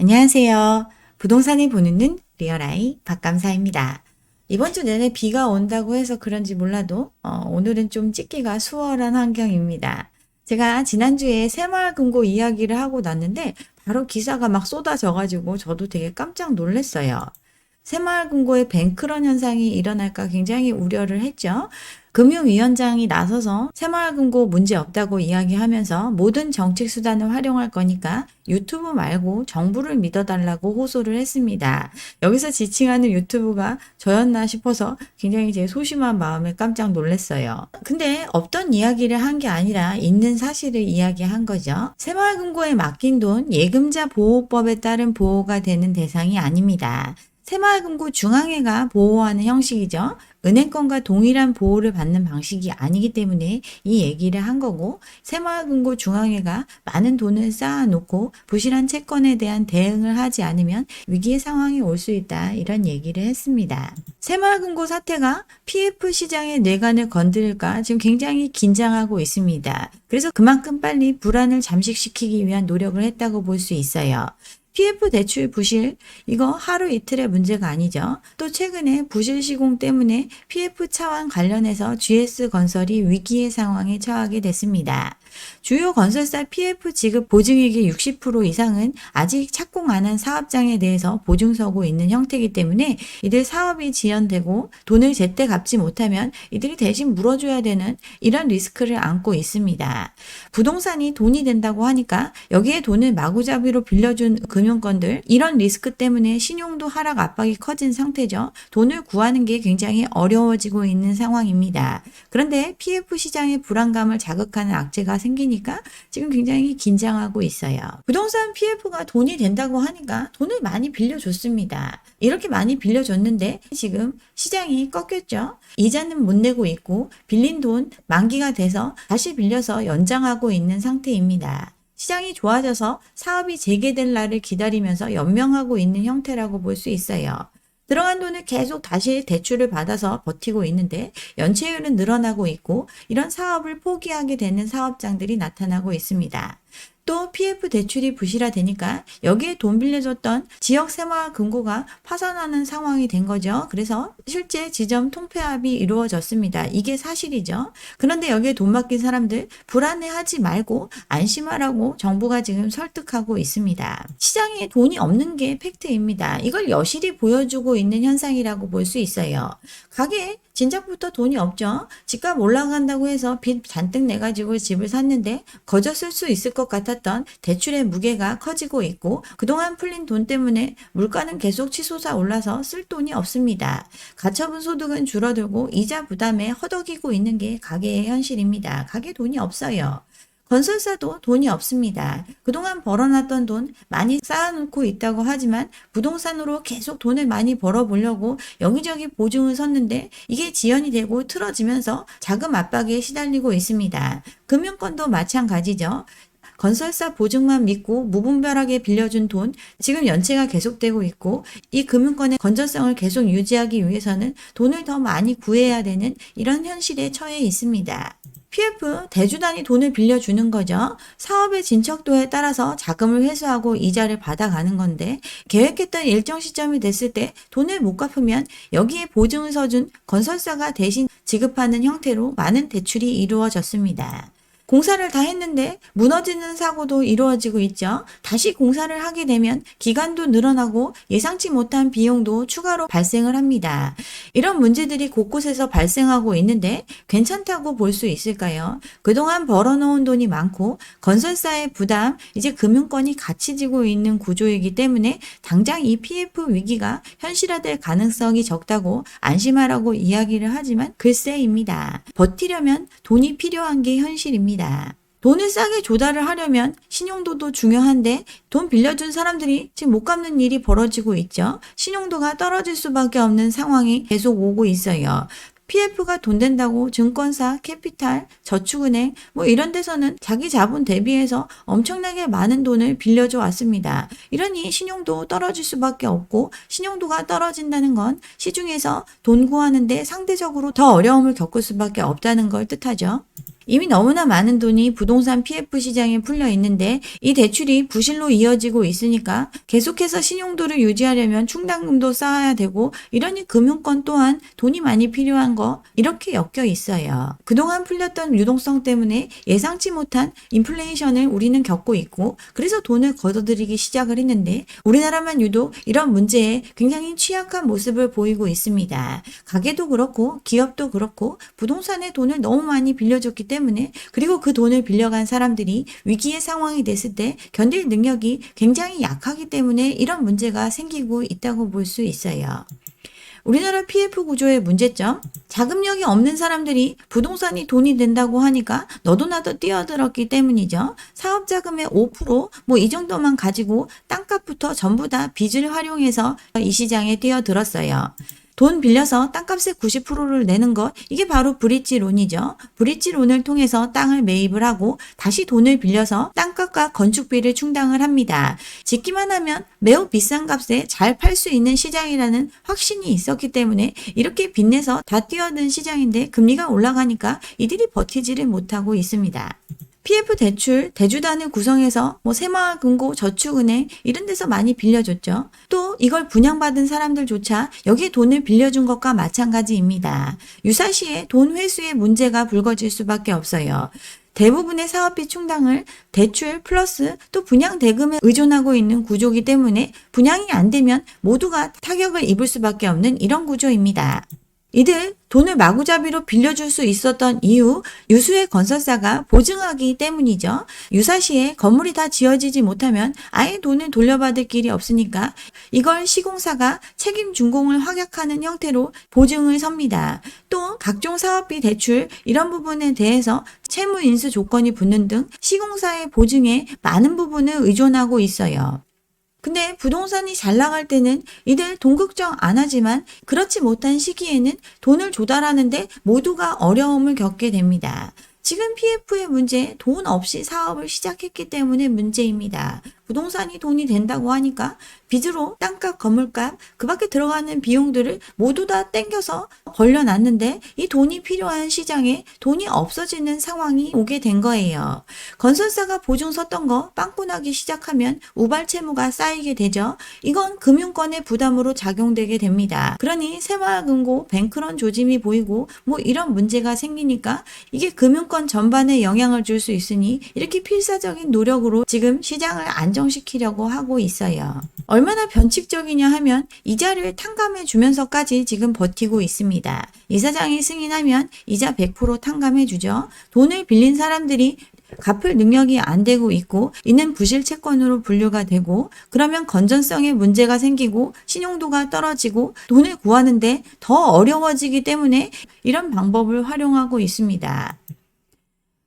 안녕하세요. 부동산이 보는 눈 리얼아이 박감사입니다. 이번 주 내내 비가 온다고 해서 그런지 몰라도 어, 오늘은 좀 찍기가 수월한 환경입니다. 제가 지난주에 새마을금고 이야기를 하고 났는데 바로 기사가 막 쏟아져가지고 저도 되게 깜짝 놀랐어요. 새마을금고에 뱅크런 현상이 일어날까 굉장히 우려를 했죠. 금융위원장이 나서서 새마을금고 문제 없다고 이야기하면서 모든 정책 수단을 활용할 거니까 유튜브 말고 정부를 믿어달라고 호소를 했습니다. 여기서 지칭하는 유튜브가 저였나 싶어서 굉장히 제 소심한 마음에 깜짝 놀랐어요. 근데 없던 이야기를 한 게 아니라 있는 사실을 이야기한 거죠. 새마을금고에 맡긴 돈 예금자 보호법에 따른 보호가 되는 대상이 아닙니다. 새마을금고 중앙회가 보호하는 형식이죠. 은행권과 동일한 보호를 받는 방식이 아니기 때문에 이 얘기를 한 거고 새마을금고 중앙회가 많은 돈을 쌓아놓고 부실한 채권에 대한 대응을 하지 않으면 위기의 상황이 올 수 있다 이런 얘기를 했습니다. 새마을금고 사태가 PF 시장의 뇌관을 건드릴까 지금 굉장히 긴장하고 있습니다. 그래서 그만큼 빨리 불안을 잠식시키기 위한 노력을 했다고 볼 수 있어요. PF 대출 부실 이거 하루 이틀의 문제가 아니죠. 또 최근에 부실 시공 때문에 PF 차원 관련해서 GS 건설이 위기의 상황에 처하게 됐습니다. 주요 건설사 PF 지급 보증액의 60% 이상은 아직 착공 안 한 사업장에 대해서 보증서고 있는 형태이기 때문에 이들 사업이 지연되고 돈을 제때 갚지 못하면 이들이 대신 물어줘야 되는 이런 리스크를 안고 있습니다. 부동산이 돈이 된다고 하니까 여기에 돈을 마구잡이로 빌려준 금융권들 이런 리스크 때문에 신용도 하락 압박이 커진 상태죠. 돈을 구하는 게 굉장히 어려워지고 있는 상황입니다. 그런데 PF 시장의 불안감을 자극하는 악재가 생 기니까 지금 굉장히 긴장하고 있어요. 부동산 PF가 돈이 된다고 하니까 돈을 많이 빌려줬습니다. 이렇게 많이 빌려줬는데 지금 시장이 꺾였죠. 이자는 못 내고 있고 빌린 돈 만기가 돼서 다시 빌려서 연장하고 있는 상태입니다. 시장이 좋아져서 사업이 재개될 날을 기다리면서 연명하고 있는 형태라고 볼 수 있어요. 들어간 돈을 계속 다시 대출을 받아서 버티고 있는데 연체율은 늘어나고 있고 이런 사업을 포기하게 되는 사업장들이 나타나고 있습니다. 또 PF 대출이 부실화되니까 여기에 돈 빌려줬던 지역 새마을 금고가 파산하는 상황이 된 거죠. 그래서 실제 지점 통폐합이 이루어졌습니다. 이게 사실이죠. 그런데 여기에 돈 맡긴 사람들 불안해하지 말고 안심하라고 정부가 지금 설득하고 있습니다. 시장에 돈이 없는 게 팩트입니다. 이걸 여실히 보여주고 있는 현상이라고 볼 수 있어요. 가게 진작부터 돈이 없죠. 집값 올라간다고 해서 빚 잔뜩 내가지고 집을 샀는데 거저 쓸 수 있을 것 같았던 대출의 무게가 커지고 있고 그동안 풀린 돈 때문에 물가는 계속 치솟아 올라서 쓸 돈이 없습니다. 가처분 소득은 줄어들고 이자 부담에 허덕이고 있는 게 가게의 현실입니다. 가게 돈이 없어요. 건설사도 돈이 없습니다. 그동안 벌어놨던 돈 많이 쌓아놓고 있다고 하지만 부동산으로 계속 돈을 많이 벌어보려고 여기저기 보증을 섰는데 이게 지연이 되고 틀어지면서 자금 압박에 시달리고 있습니다. 금융권도 마찬가지죠. 건설사 보증만 믿고 무분별하게 빌려준 돈, 지금 연체가 계속되고 있고, 이 금융권의 건전성을 계속 유지하기 위해서는 돈을 더 많이 구해야 되는 이런 현실에 처해 있습니다. PF 대주단이 돈을 빌려주는 거죠. 사업의 진척도에 따라서 자금을 회수하고 이자를 받아가는 건데 계획했던 일정 시점이 됐을 때 돈을 못 갚으면 여기에 보증을 서준 건설사가 대신 지급하는 형태로 많은 대출이 이루어졌습니다. 공사를 다 했는데 무너지는 사고도 이루어지고 있죠. 다시 공사를 하게 되면 기간도 늘어나고 예상치 못한 비용도 추가로 발생을 합니다. 이런 문제들이 곳곳에서 발생하고 있는데 괜찮다고 볼 수 있을까요? 그동안 벌어놓은 돈이 많고 건설사의 부담, 이제 금융권이 같이 지고 있는 구조이기 때문에 당장 이 PF 위기가 현실화될 가능성이 적다고 안심하라고 이야기를 하지만 글쎄입니다. 버티려면 돈이 필요한 게 현실입니다. 돈을 싸게 조달을 하려면 신용도도 중요한데 돈 빌려준 사람들이 지금 못 갚는 일이 벌어지고 있죠. 신용도가 떨어질 수밖에 없는 상황이 계속 오고 있어요. PF가 돈 된다고 증권사, 캐피탈, 저축은행 뭐 이런 데서는 자기 자본 대비해서 엄청나게 많은 돈을 빌려줘 왔습니다. 이러니 신용도 떨어질 수밖에 없고 신용도가 떨어진다는 건 시중에서 돈 구하는데 상대적으로 더 어려움을 겪을 수밖에 없다는 걸 뜻하죠. 이미 너무나 많은 돈이 부동산 PF 시장에 풀려 있는데 이 대출이 부실로 이어지고 있으니까 계속해서 신용도를 유지하려면 충당금도 쌓아야 되고 이러니 금융권 또한 돈이 많이 필요한 거 이렇게 엮여 있어요. 그동안 풀렸던 유동성 때문에 예상치 못한 인플레이션을 우리는 겪고 있고 그래서 돈을 걷어들이기 시작을 했는데 우리나라만 유독 이런 문제에 굉장히 취약한 모습을 보이고 있습니다. 가게도 그렇고 기업도 그렇고 부동산에 돈을 너무 많이 빌려줬기 때문에 그리고 그 돈을 빌려간 사람들이 위기의 상황이 됐을 때 견딜 능력이 굉장히 약하기 때문에 이런 문제가 생기고 있다고 볼 수 있어요. 우리나라 PF 구조의 문제점, 자금력이 없는 사람들이 부동산이 돈이 된다고 하니까 너도 나도 뛰어들었기 때문이죠. 사업 자금의 5%, 뭐 이 정도만 가지고 땅값부터 전부 다 빚을 활용해서 이 시장에 뛰어들었어요. 돈 빌려서 땅값의 90%를 내는 것, 이게 바로 브릿지 론이죠. 브릿지 론을 통해서 땅을 매입을 하고 다시 돈을 빌려서 땅값과 건축비를 충당을 합니다. 짓기만 하면 매우 비싼 값에 잘 팔 수 있는 시장이라는 확신이 있었기 때문에 이렇게 빚내서 다 뛰어든 시장인데 금리가 올라가니까 이들이 버티지를 못하고 있습니다. PF 대출 대주단을 구성해서 뭐 새마을금고 저축은행 이런 데서 많이 빌려줬죠. 또 이걸 분양받은 사람들조차 여기에 돈을 빌려준 것과 마찬가지입니다. 유사시에 돈 회수의 문제가 불거질 수밖에 없어요. 대부분의 사업비 충당을 대출 플러스 또 분양 대금에 의존하고 있는 구조이기 때문에 분양이 안 되면 모두가 타격을 입을 수밖에 없는 이런 구조입니다. 이들 돈을 마구잡이로 빌려줄 수 있었던 이유 유수의 건설사가 보증하기 때문이죠. 유사시에 건물이 다 지어지지 못하면 아예 돈을 돌려받을 길이 없으니까 이걸 시공사가 책임 준공을 확약하는 형태로 보증을 섭니다. 또 각종 사업비 대출 이런 부분에 대해서 채무 인수 조건이 붙는 등 시공사의 보증에 많은 부분을 의존하고 있어요. 근데 부동산이 잘 나갈 때는 이들 돈 걱정 안 하지만 그렇지 못한 시기에는 돈을 조달하는데 모두가 어려움을 겪게 됩니다. 지금 PF의 문제, 돈 없이 사업을 시작했기 때문에 문제입니다. 부동산이 돈이 된다고 하니까 빚으로 땅값, 건물값, 그 밖에 들어가는 비용들을 모두 다 땡겨서 벌려놨는데 이 돈이 필요한 시장에 돈이 없어지는 상황이 오게 된 거예요. 건설사가 보증 섰던 거 빵꾸 나기 시작하면 우발 채무가 쌓이게 되죠. 이건 금융권의 부담으로 작용되게 됩니다. 그러니 새마을금고, 뱅크런 조짐이 보이고 뭐 이런 문제가 생기니까 이게 금융권 전반에 영향을 줄 수 있으니 이렇게 필사적인 노력으로 지금 시장을 안정 시키려고 하고 있어요. 얼마나 변칙적이냐 하면 이자를 탕감해 주면서까지 지금 버티고 있습니다. 이사장이 승인하면 이자 100% 탕감해 주죠. 돈을 빌린 사람들이 갚을 능력이 안 되고 있고 이는 부실 채권으로 분류가 되고 그러면 건전성에 문제가 생기고 신용도가 떨어지고 돈을 구하는데 더 어려워지기 때문에 이런 방법을 활용하고 있습니다.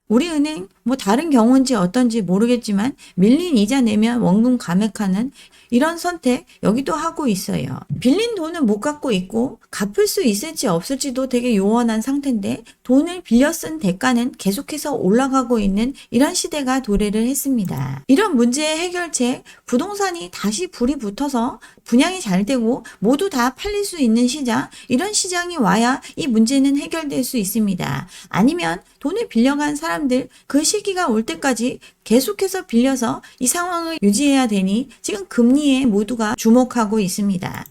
우리 은행 뭐 다른 경우인지 어떤지 모르겠지만 밀린 이자 내면 원금 감액하는 이런 선택 여기도 하고 있어요. 빌린 돈은 못 갖고 있고 갚을 수 있을지 없을지도 되게 요원한 상태인데 돈을 빌려 쓴 대가는 계속해서 올라가고 있는 이런 시대가 도래를 했습니다. 이런 문제의 해결책 부동산이 다시 불이 붙어서 분양이 잘 되고 모두 다 팔릴 수 있는 시장 이런 시장이 와야 이 문제는 해결될 수 있습니다. 아니면 돈을 빌려간 사람들 그 시기가 올 때까지 계속해서 빌려서 이 상황을 유지해야 되니 지금 금리에 모두가 주목하고 있습니다.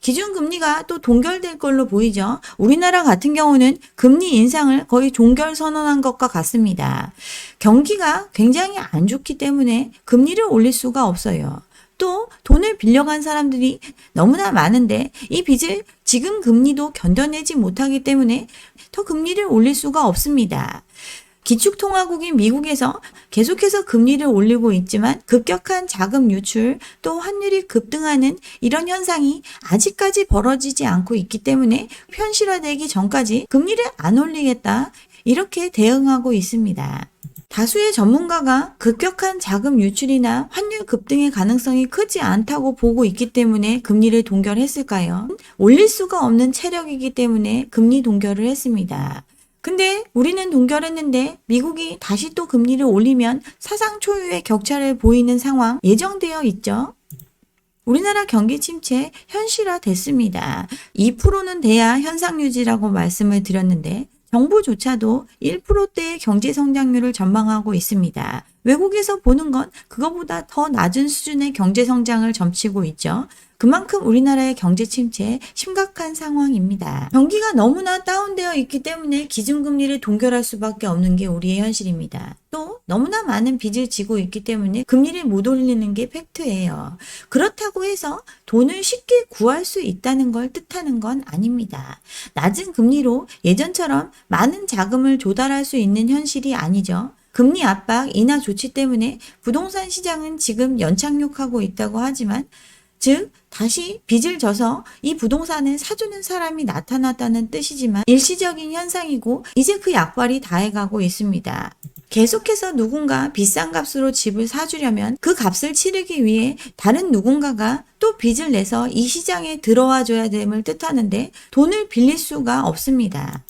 기준금리가 또 동결될 걸로 보이죠. 우리나라 같은 경우는 금리 인상을 거의 종결 선언한 것과 같습니다. 경기가 굉장히 안 좋기 때문에 금리를 올릴 수가 없어요. 또 돈을 빌려간 사람들이 너무나 많은데 이 빚을 지금 금리도 견뎌내지 못하기 때문에 더 금리를 올릴 수가 없습니다. 기축통화국인 미국에서 계속해서 금리를 올리고 있지만 급격한 자금 유출 또 환율이 급등하는 이런 현상이 아직까지 벌어지지 않고 있기 때문에 현실화되기 전까지 금리를 안 올리겠다 이렇게 대응하고 있습니다. 다수의 전문가가 급격한 자금 유출이나 환율 급등의 가능성이 크지 않다고 보고 있기 때문에 금리를 동결했을까요? 올릴 수가 없는 체력이기 때문에 금리 동결을 했습니다. 근데 우리는 동결했는데 미국이 다시 또 금리를 올리면 사상 초유의 격차를 보이는 상황 예정되어 있죠. 우리나라 경기 침체 현실화 됐습니다. 2%는 돼야 현상 유지라고 말씀을 드렸는데 정부조차도 1%대의 경제 성장률을 전망하고 있습니다. 외국에서 보는 건 그거보다 더 낮은 수준의 경제 성장을 점치고 있죠. 그만큼 우리나라의 경제 침체에 심각한 상황입니다. 경기가 너무나 다운되어 있기 때문에 기준금리를 동결할 수밖에 없는 게 우리의 현실입니다. 또 너무나 많은 빚을 지고 있기 때문에 금리를 못 올리는 게 팩트예요. 그렇다고 해서 돈을 쉽게 구할 수 있다는 걸 뜻하는 건 아닙니다. 낮은 금리로 예전처럼 많은 자금을 조달할 수 있는 현실이 아니죠. 금리 압박, 인하 조치 때문에 부동산 시장은 지금 연착륙하고 있다고 하지만 즉 다시 빚을 져서 이 부동산을 사주는 사람이 나타났다는 뜻이지만 일시적인 현상이고 이제 그 약발이 다해가고 있습니다. 계속해서 누군가 비싼 값으로 집을 사주려면 그 값을 치르기 위해 다른 누군가가 또 빚을 내서 이 시장에 들어와 줘야 됨을 뜻하는데 돈을 빌릴 수가 없습니다.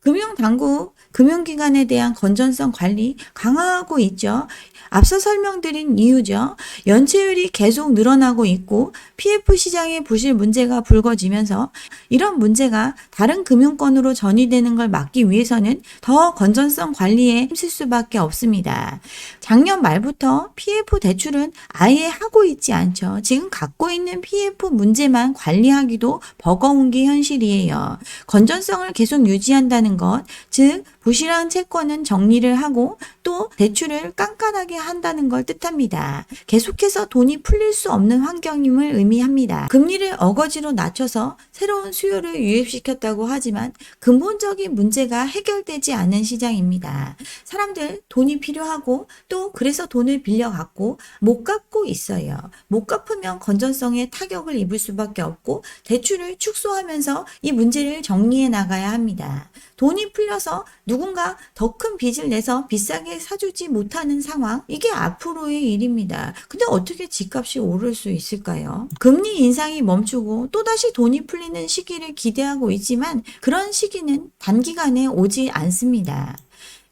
금융당국, 금융기관에 대한 건전성 관리 강화하고 있죠. 앞서 설명드린 이유죠. 연체율이 계속 늘어나고 있고 PF 시장의 부실 문제가 불거지면서 이런 문제가 다른 금융권으로 전이되는 걸 막기 위해서는 더 건전성 관리에 힘쓸 수밖에 없습니다. 작년 말부터 PF 대출은 아예 하고 있지 않죠. 지금 갖고 있는 PF 문제만 관리하기도 버거운 게 현실이에요. 건전성을 계속 유지한다는 것, 즉 부실한 채권은 정리를 하고 또 대출을 깐깐하게 한다는 걸 뜻합니다. 계속해서 돈이 풀릴 수 없는 환경임을 의미합니다. 금리를 어거지로 낮춰서 새로운 수요를 유입시켰다고 하지만 근본적인 문제가 해결되지 않은 시장입니다. 사람들 돈이 필요하고 또 그래서 돈을 빌려갖고 못 갚고 있어요. 못 갚으면 건전성에 타격을 입을 수밖에 없고 대출을 축소하면서 이 문제를 정리해 나가야 합니다. 돈이 풀려서 누군가 더 큰 빚을 내서 비싸게 사주지 못하는 상황, 이게 앞으로의 일입니다. 근데 어떻게 집값이 오를 수 있을까요? 금리 인상이 멈추고 또다시 돈이 풀리는 시기를 기대하고 있지만 그런 시기는 단기간에 오지 않습니다.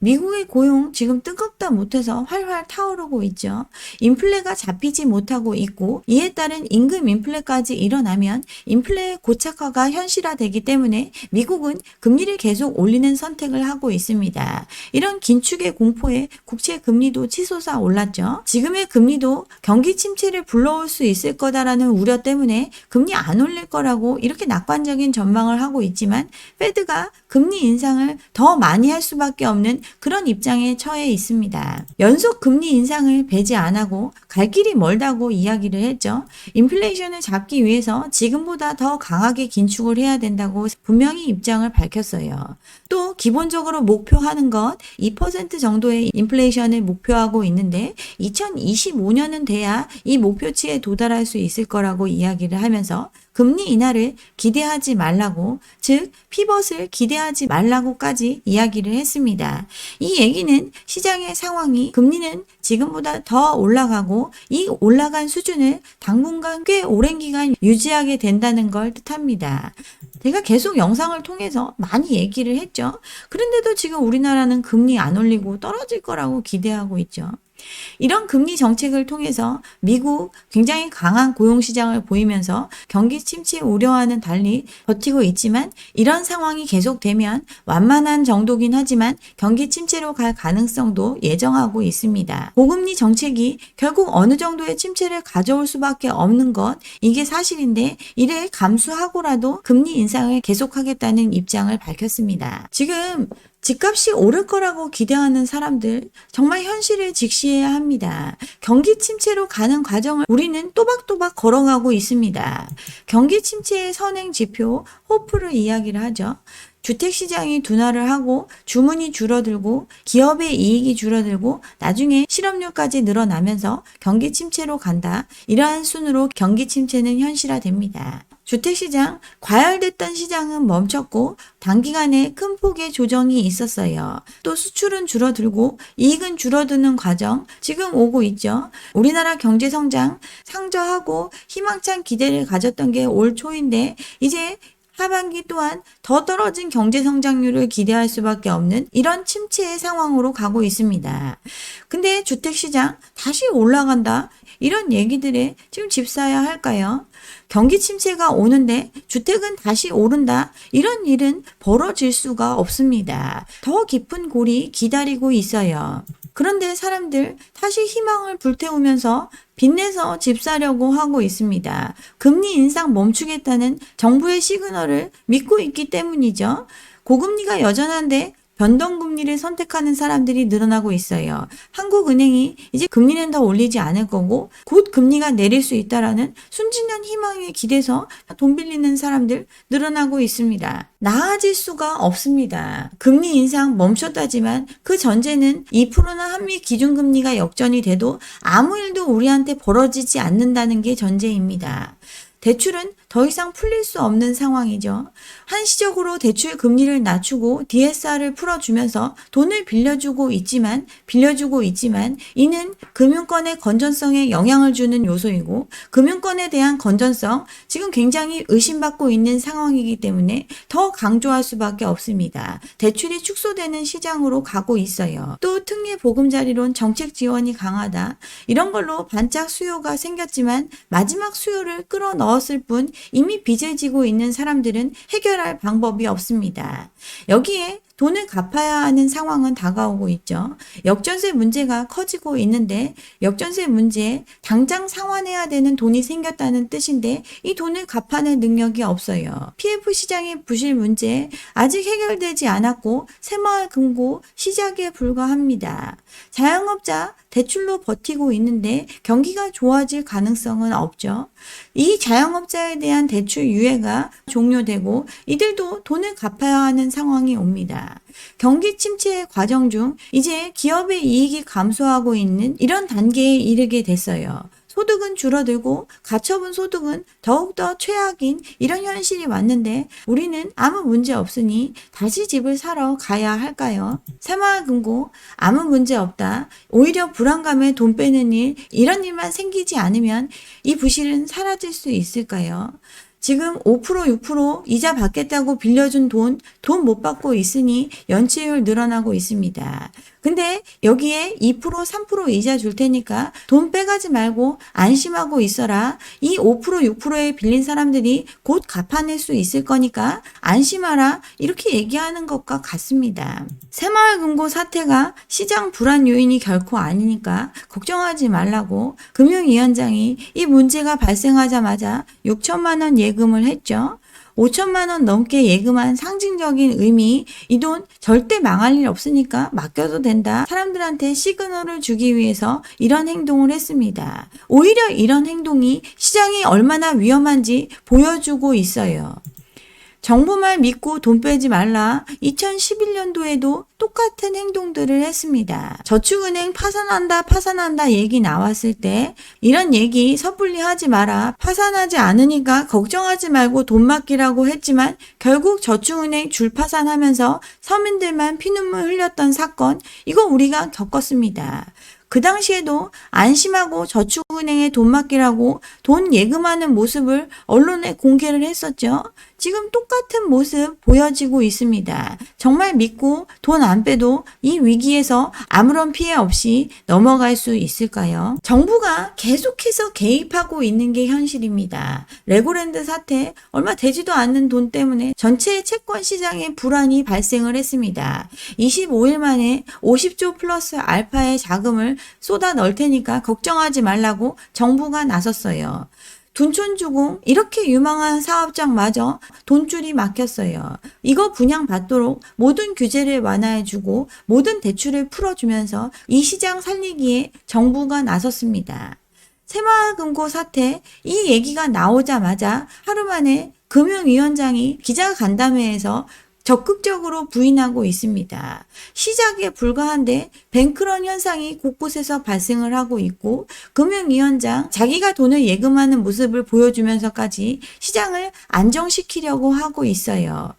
미국의 고용 지금 뜨겁다 못해서 활활 타오르고 있죠. 인플레가 잡히지 못하고 있고 이에 따른 임금 인플레까지 일어나면 인플레 고착화가 현실화되기 때문에 미국은 금리를 계속 올리는 선택을 하고 있습니다. 이런 긴축의 공포에 국채 금리도 치솟아 올랐죠. 지금의 금리도 경기 침체를 불러올 수 있을 거다라는 우려 때문에 금리 안 올릴 거라고 이렇게 낙관적인 전망을 하고 있지만 페드가 금리 인상을 더 많이 할 수밖에 없는 그런 입장에 처해 있습니다. 연속 금리 인상을 배제 안 하고 갈 길이 멀다고 이야기를 했죠. 인플레이션을 잡기 위해서 지금보다 더 강하게 긴축을 해야 된다고 분명히 입장을 밝혔어요. 또 기본적으로 목표하는 것 2% 정도의 인플레이션을 목표하고 있는데 2025년은 돼야 이 목표치에 도달할 수 있을 거라고 이야기를 하면서 금리 인하를 기대하지 말라고, 즉, 피벗을 기대하지 말라고까지 이야기를 했습니다. 이 얘기는 시장의 상황이 금리는 지금보다 더 올라가고 이 올라간 수준을 당분간 꽤 오랜 기간 유지하게 된다는 걸 뜻합니다. 제가 계속 영상을 통해서 많이 얘기를 했죠. 그런데도 지금 우리나라는 금리 안 올리고 떨어질 거라고 기대하고 있죠. 이런 금리 정책을 통해서 미국 굉장히 강한 고용 시장을 보이면서 경기 침체 우려와는 달리 버티고 있지만 이런 상황이 계속되면 완만한 정도긴 하지만 경기 침체로 갈 가능성도 예정하고 있습니다. 고금리 정책이 결국 어느 정도의 침체를 가져올 수밖에 없는 것 이게 사실인데 이를 감수하고라도 금리 인상을 계속하겠다는 입장을 밝혔습니다. 지금 집값이 오를 거라고 기대하는 사람들 정말 현실을 직시해야 합니다. 경기 침체로 가는 과정을 우리는 또박또박 걸어가고 있습니다. 경기 침체의 선행 지표 호프를 이야기를 하죠. 주택 시장이 둔화를 하고 주문이 줄어들고 기업의 이익이 줄어들고 나중에 실업률까지 늘어나면서 경기 침체로 간다. 이러한 순으로 경기 침체는 현실화됩니다. 주택시장, 과열됐던 시장은 멈췄고 단기간에 큰 폭의 조정이 있었어요. 또 수출은 줄어들고 이익은 줄어드는 과정 지금 오고 있죠. 우리나라 경제 성장 상저하고 희망찬 기대를 가졌던 게 올 초인데 이제 하반기 또한 더 떨어진 경제 성장률을 기대할 수밖에 없는 이런 침체의 상황으로 가고 있습니다. 근데 주택 시장 다시 올라간다. 이런 얘기들에 지금 집 사야 할까요? 경기 침체가 오는데 주택은 다시 오른다. 이런 일은 벌어질 수가 없습니다. 더 깊은 골이 기다리고 있어요. 그런데 사람들 다시 희망을 불태우면서 빚내서 집 사려고 하고 있습니다. 금리 인상 멈추겠다는 정부의 시그널을 믿고 있기 때문이죠. 고금리가 여전한데 변동금리를 선택하는 사람들이 늘어나고 있어요. 한국은행이 이제 금리는 더 올리지 않을 거고 곧 금리가 내릴 수 있다라는 순진한 희망에 기대서 돈 빌리는 사람들 늘어나고 있습니다. 나아질 수가 없습니다. 금리 인상 멈췄다지만 그 전제는 2%나 한미 기준금리가 역전이 돼도 아무 일도 우리한테 벌어지지 않는다는 게 전제입니다. 대출은 더 이상 풀릴 수 없는 상황이죠. 한시적으로 대출 금리를 낮추고 DSR을 풀어주면서 돈을 빌려주고 있지만, 빌려주고 있지만, 이는 금융권의 건전성에 영향을 주는 요소이고, 금융권에 대한 건전성, 지금 굉장히 의심받고 있는 상황이기 때문에 더 강조할 수밖에 없습니다. 대출이 축소되는 시장으로 가고 있어요. 또 특례 보금자리론 정책 지원이 강하다. 이런 걸로 반짝 수요가 생겼지만, 마지막 수요를 끌어 넣었을 뿐, 이미 빚을 지고 있는 사람들은 해결할 방법이 없습니다. 여기에 돈을 갚아야 하는 상황은 다가오고 있죠. 역전세 문제가 커지고 있는데 역전세 문제에 당장 상환해야 되는 돈이 생겼다는 뜻인데 이 돈을 갚아낼 능력이 없어요. PF 시장의 부실 문제 아직 해결되지 않았고 새마을 금고 시작에 불과합니다. 자영업자 대출로 버티고 있는데 경기가 좋아질 가능성은 없죠. 이 자영업자에 대한 대출 유예가 종료되고 이들도 돈을 갚아야 하는 상황이 옵니다. 경기 침체 과정 중 이제 기업의 이익이 감소하고 있는 이런 단계에 이르게 됐어요. 소득은 줄어들고 가처분 소득은 더욱더 최악인 이런 현실이 왔는데 우리는 아무 문제 없으니 다시 집을 사러 가야 할까요? 새마을금고 아무 문제 없다. 오히려 불안감에 돈 빼는 일 이런 일만 생기지 않으면 이 부실은 사라질 수 있을까요? 지금 5% 6% 이자 받겠다고 빌려준 돈, 돈 못 받고 있으니 연체율 늘어나고 있습니다. 근데 여기에 2% 3% 이자 줄 테니까 돈 빼가지 말고 안심하고 있어라. 이 5% 6%에 빌린 사람들이 곧 갚아낼 수 있을 거니까 안심하라. 이렇게 얘기하는 것과 같습니다. 새마을금고 사태가 시장 불안 요인이 결코 아니니까 걱정하지 말라고 금융위원장이 이 문제가 발생하자마자 6천만 원 예금을 했죠. 5천만 원 넘게 예금한 상징적인 의미, 이 돈 절대 망할 일 없으니까 맡겨도 된다. 사람들한테 시그널을 주기 위해서 이런 행동을 했습니다. 오히려 이런 행동이 시장이 얼마나 위험한지 보여주고 있어요. 정부 말 믿고 돈 빼지 말라. 2011년도에도 똑같은 행동들을 했습니다. 저축은행 파산한다, 파산한다 얘기 나왔을 때 이런 얘기 섣불리 하지 마라. 파산하지 않으니까 걱정하지 말고 돈 맡기라고 했지만 결국 저축은행 줄 파산하면서 서민들만 피눈물 흘렸던 사건 이거 우리가 겪었습니다. 그 당시에도 안심하고 저축은행에 돈 맡기라고 돈 예금하는 모습을 언론에 공개를 했었죠. 지금 똑같은 모습 보여지고 있습니다. 정말 믿고 돈 안 빼도 이 위기에서 아무런 피해 없이 넘어갈 수 있을까요? 정부가 계속해서 개입하고 있는 게 현실입니다. 레고랜드 사태 얼마 되지도 않는 돈 때문에 전체 채권 시장에 불안이 발생을 했습니다. 25일 만에 50조 플러스 알파의 자금을 쏟아 넣을 테니까 걱정하지 말라고 정부가 나섰어요. 둔촌주공 이렇게 유망한 사업장마저 돈줄이 막혔어요. 이거 분양받도록 모든 규제를 완화해주고 모든 대출을 풀어주면서 이 시장 살리기에 정부가 나섰습니다. 새마을금고 사태 이 얘기가 나오자마자 하루 만에 금융위원장이 기자간담회에서 적극적으로 부인하고 있습니다. 시작에 불과한데 뱅크런 현상이 곳곳에서 발생을 하고 있고 금융위원장 자기가 돈을 예금하는 모습을 보여주면서까지 시장을 안정시키려고 하고 있어요.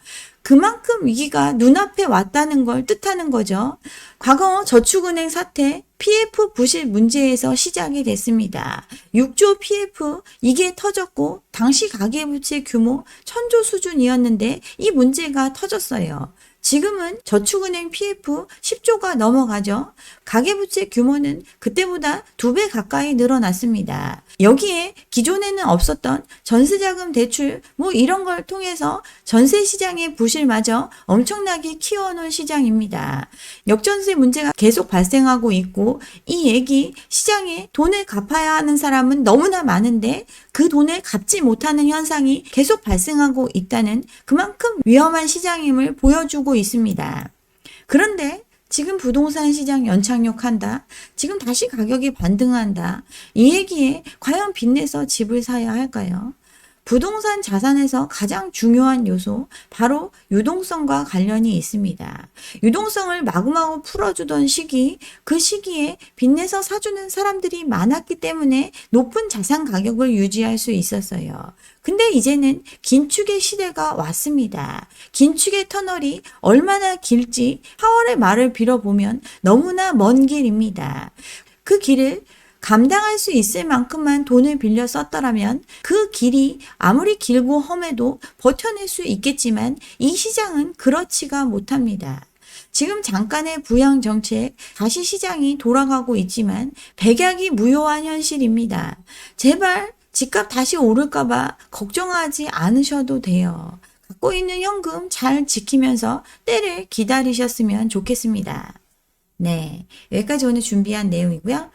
그만큼 위기가 눈앞에 왔다는 걸 뜻하는 거죠. 과거 저축은행 사태, PF 부실 문제에서 시작이 됐습니다. 6조 PF 이게 터졌고 당시 가계부채 규모 천조 수준이었는데 이 문제가 터졌어요. 지금은 저축은행 PF 10조가 넘어가죠. 가계부채 규모는 그때보다 두 배 가까이 늘어났습니다. 여기에 기존에는 없었던 전세자금 대출 뭐 이런 걸 통해서 전세 시장의 부실마저 엄청나게 키워놓은 시장입니다. 역전세 문제가 계속 발생하고 있고 이 얘기 시장에 돈을 갚아야 하는 사람은 너무나 많은데 그 돈을 갚지 못하는 현상이 계속 발생하고 있다는 그만큼 위험한 시장임을 보여주고 있습니다. 그런데 지금 부동산 시장 연착륙한다. 지금 다시 가격이 반등한다. 이 얘기에 과연 빚내서 집을 사야 할까요? 부동산 자산에서 가장 중요한 요소, 바로 유동성과 관련이 있습니다. 유동성을 마구마구 풀어주던 시기, 그 시기에 빚내서 사주는 사람들이 많았기 때문에 높은 자산 가격을 유지할 수 있었어요. 근데 이제는 긴축의 시대가 왔습니다. 긴축의 터널이 얼마나 길지 4월의 말을 빌어보면 너무나 먼 길입니다. 그 길을 감당할 수 있을 만큼만 돈을 빌려 썼더라면 그 길이 아무리 길고 험해도 버텨낼 수 있겠지만 이 시장은 그렇지가 못합니다. 지금 잠깐의 부양 정책, 다시 시장이 돌아가고 있지만 백약이 무효한 현실입니다. 제발 집값 다시 오를까봐 걱정하지 않으셔도 돼요. 갖고 있는 현금 잘 지키면서 때를 기다리셨으면 좋겠습니다. 네. 여기까지 오늘 준비한 내용이고요.